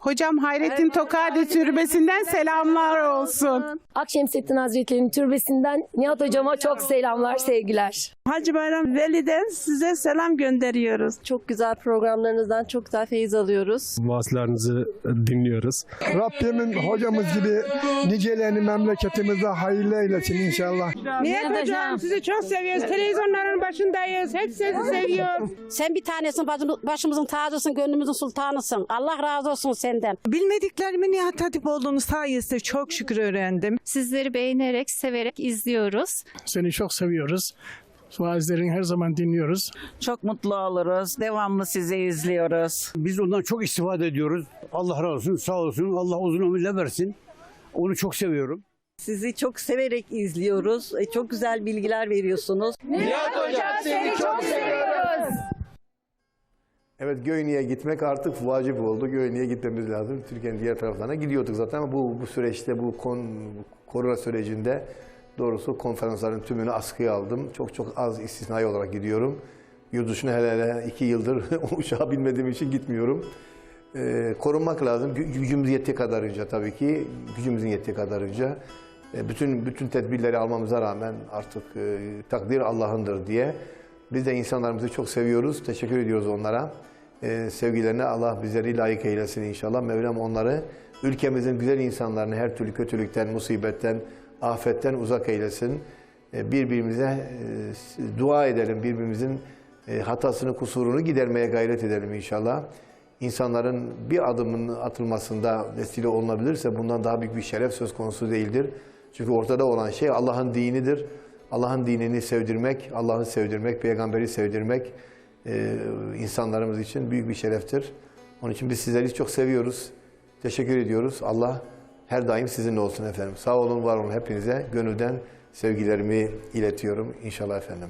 Hocam Hayrettin Tokadi Türbesi'nden selamlar olsun. Akşemseddin Hazretleri'nin türbesinden Nihat hocama çok selamlar, sevgiler. Hacı Bayram Veli'den size selam gönderiyoruz. Çok güzel programlarınızdan çok güzel feyiz alıyoruz. vaazlarınızı dinliyoruz. Rabbimin hocamız gibi nicelerini memleketimize hayırlı eylesin inşallah. Nihat Hocam sizi çok seviyoruz. Televizyonların başındayız. Hep sizi seviyoruz. Sen bir tanesin başımızın tacısın, gönlümüzün sultanısın. Allah razı olsun senden. Bilmediklerimi Nihat Hatipoğlu'nun sayesinde çok şükür öğrendim. Sizleri beğenerek, severek izliyoruz. Seni çok seviyoruz. Vaazlerini her zaman dinliyoruz. Çok mutlu oluruz. Devamlı sizi izliyoruz. Biz ondan çok istifade ediyoruz. Allah razı olsun, sağ olsun. Allah uzun ömürler versin. Onu çok seviyorum. Sizi çok severek izliyoruz. E, Çok güzel bilgiler veriyorsunuz. Evet Göynü'ye gitmek artık vacip oldu. Göynü'ye gitmemiz lazım. Türkiye'nin diğer taraflarına gidiyorduk zaten ama bu, bu süreçte, bu, kon, korona sürecinde doğrusu konferansların tümünü askıya aldım. Çok çok az istisnai olarak gidiyorum. Yurt dışına hele hele iki yıldır uçağa binmediğim için gitmiyorum. Ee, korunmak lazım. Gü- Gücümüz yettiği kadarınca tabii ki. Gücümüzün yettiği kadarınca. E, bütün bütün tedbirleri almamıza rağmen artık e, takdir Allah'ındır diye biz de insanlarımızı çok seviyoruz. Teşekkür ediyoruz onlara. E, sevgilerine Allah bizleri layık eylesin inşallah. Mevlam onları ülkemizin güzel insanlarını her türlü kötülükten, musibetten, afetten uzak eylesin. E, birbirimize e, dua edelim. Birbirimizin e, hatasını, kusurunu gidermeye gayret edelim inşallah. İnsanların bir adımın atılmasında vesile olunabilirse bundan daha büyük bir şeref söz konusu değildir. Çünkü ortada olan şey Allah'ın dinidir. Allah'ın dinini sevdirmek, Allah'ı sevdirmek, peygamberi sevdirmek e, insanlarımız için büyük bir şereftir. Onun için biz sizleri çok seviyoruz. Teşekkür ediyoruz. Allah her daim sizinle olsun efendim. Sağ olun, var olun hepinize. Gönülden sevgilerimi iletiyorum inşallah efendim.